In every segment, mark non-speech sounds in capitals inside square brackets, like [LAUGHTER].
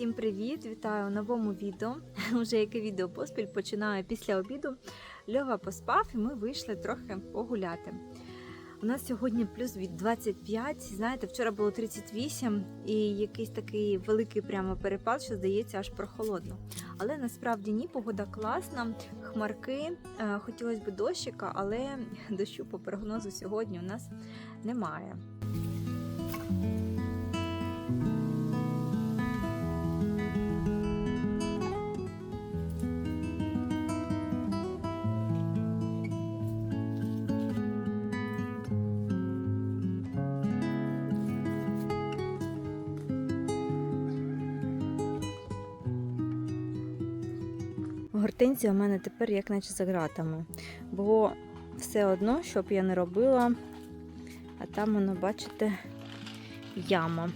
Всім привіт! Вітаю у новому відео. [LAUGHS] Уже яке відео поспіль починаю після обіду. Льова поспав і ми вийшли трохи погуляти. У нас сьогодні плюс від 25. Знаєте, вчора було 38 і якийсь такий великий прямо перепад, що здається аж прохолодно. Але насправді ні, погода класна, хмарки. Е, Хотілося б дощика, але [LAUGHS] дощу по прогнозу сьогодні у нас немає. Гортензія у мене тепер як наче за ґратами. Бо все одно, що б я не робила, а там воно, бачите, яма.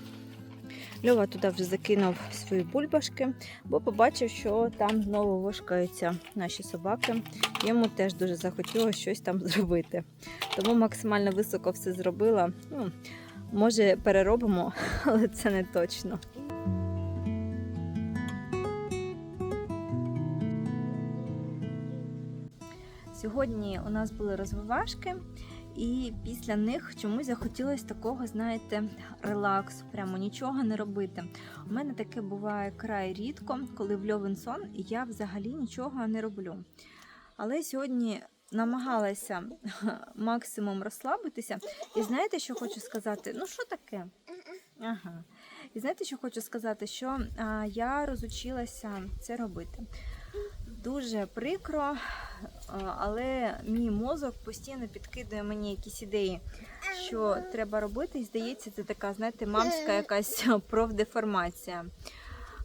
Льова туди вже закинув свої бульбашки, бо побачив, що там знову вошкаються наші собаки. Йому теж дуже захотілося щось там [LAUGHS] зробити. Тому максимально високо все зробила. Ну, може, переробимо, [LAUGHS] але це не точно. Сьогодні у нас були розвивашки, і після них чомусь захотілося такого, знаєте, релаксу, прямо нічого не робити. У мене таке буває край рідко, коли в льовин сон, і я взагалі нічого не роблю. Але сьогодні намагалася [LAUGHS] максимум розслабитися. І знаєте, що хочу сказати? Ну, що таке? Ага. І знаєте, що хочу сказати? Що а, я розучилася це робити. Дуже прикро, але мій мозок постійно підкидує мені якісь ідеї, що треба робити, і здається, це така, знаєте, мамська якась [LAUGHS] профдеформація.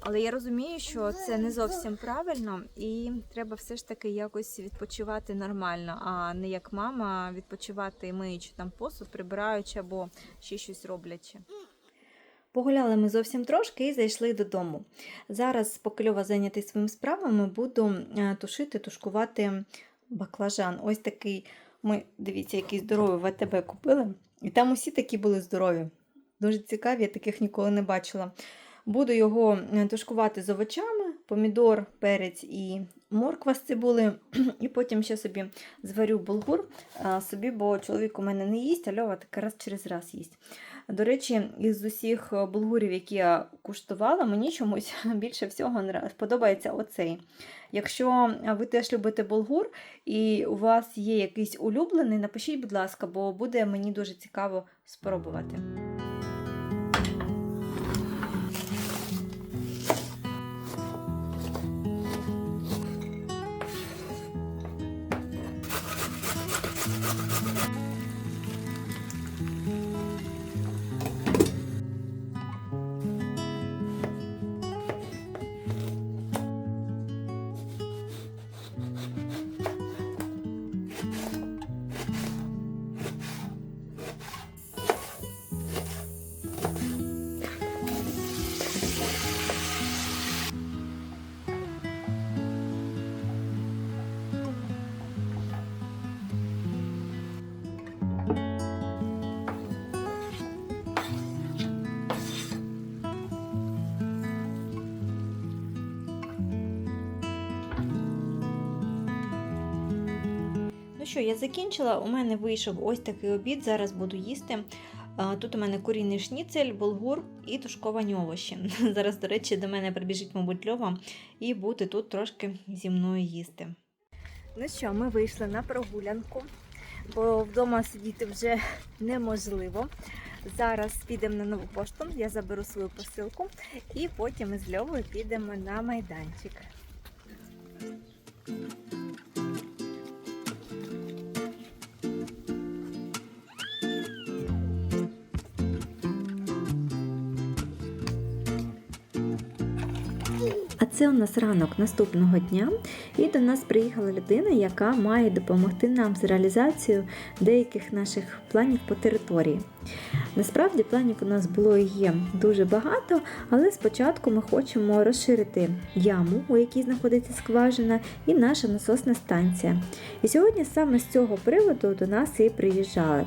Але я розумію, що це не зовсім правильно, і треба все ж таки якось відпочивати нормально, а не як мама відпочивати миючи там посуд, прибираючи або ще щось роблячи. Погуляли ми зовсім трошки і зайшли додому. Зараз, поки Льова зайнятий своїми справами, буду е, тушити, тушкувати баклажан. Ось такий ми, дивіться, який здоровий в АТБ купили. І там усі такі були здорові. Дуже цікаві, я таких ніколи не бачила. Буду його е, тушкувати з овочами, помідор, перець і морква з цибули. [CLEARS THROAT] І потім ще собі зварю булгур собі, бо чоловік у мене не їсть, а Льова таке раз через раз їсть. До речі, із усіх булгурів, які я куштувала, мені чомусь [LAUGHS] більше всього подобається оцей. Якщо ви теж любите булгур і у вас є якийсь улюблений, напишіть, будь ласка, бо буде мені дуже цікаво спробувати. Що, я закінчила. У мене вийшов ось такий обід. Зараз буду їсти. Тут у мене курійний шніцель, булгур і тушковані овочі. [LAUGHS] Зараз, до речі, до мене прибіжить, мабуть, Льова, і буде тут трошки зі мною їсти. Ну що, ми вийшли на прогулянку, бо вдома сидіти вже неможливо. Зараз підемо на нову пошту, я заберу свою посилку і потім із Льовою підемо на майданчик. Це у нас ранок наступного дня, і до нас приїхала людина, яка має допомогти нам з реалізацією деяких наших планів по території. Насправді планів у нас було і є дуже багато, але спочатку ми хочемо розширити яму, у якій знаходиться скважина, і наша насосна станція. І сьогодні саме з цього приводу до нас і приїжджали.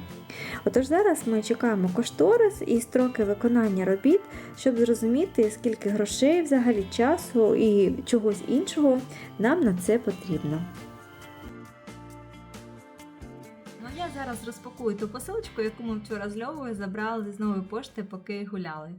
Отож зараз ми чекаємо кошторис і строки виконання робіт, щоб зрозуміти, скільки грошей, взагалі часу і чогось іншого нам на це потрібно. Зараз розпакую ту посилочку, яку ми вчора з Льовою забрали з нової пошти, поки гуляли.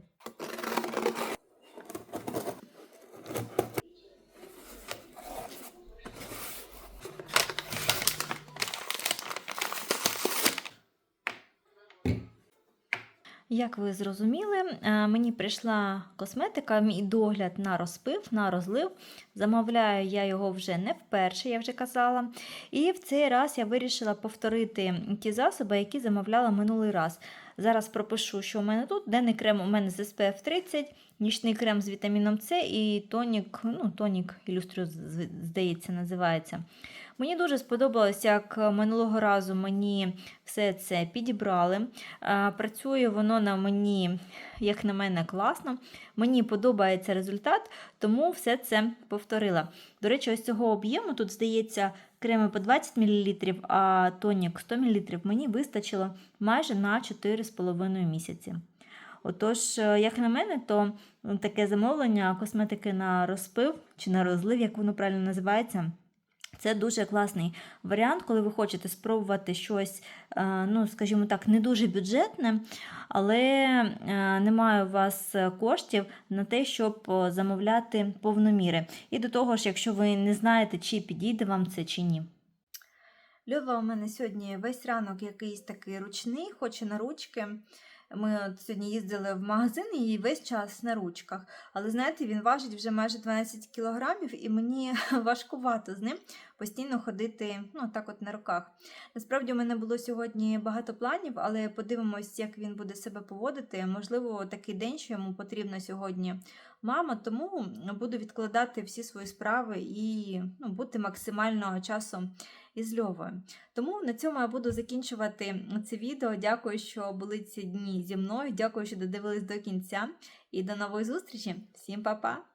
Як ви зрозуміли, е, мені прийшла косметика, мій догляд на розпив, на розлив. Замовляю я його вже не вперше, я вже казала. І в цей раз я вирішила повторити ті засоби, які замовляла минулий раз. Зараз пропишу, що у мене тут. Денний крем у мене з SPF 30, нічний крем з вітаміном С і тонік, ну, тонік ілюстрю, здається, називається. Мені дуже сподобалось, як минулого разу мені все це підібрали. Е, Працює воно на мені, як на мене, класно. Мені подобається результат, тому все це повторила. До речі, ось цього об'єму тут, здається, креми по 20 мл, а тонік 100 мл мені вистачило майже на 4,5 місяці. Отож, е, як на мене, то таке замовлення косметики на розпив чи на розлив, як воно правильно називається. Це дуже класний варіант, коли ви хочете спробувати щось, е, ну, скажімо так, не дуже бюджетне, але е, немає у вас коштів на те, щоб замовляти повноміри. І до того ж, якщо ви не знаєте, чи підійде вам це чи ні. Льова у мене сьогодні весь ранок якийсь такий ручний, хоче на ручки. Ми от сьогодні їздили в магазин і весь час на ручках. Але знаєте, він важить вже майже 12 кілограмів, і мені [LAUGHS] важкувато з ним постійно ходити ну, так от на руках. Насправді, у мене було сьогодні багато планів, але подивимось, як він буде себе поводити. Можливо, такий день, що йому потрібно сьогодні мама, тому буду відкладати всі свої справи і ну, бути максимально часом із Льовою. Тому на цьому я буду закінчувати це відео. Дякую, що були ці дні зі мною. Дякую, що додивились до кінця. І до нової зустрічі. Всім па-па!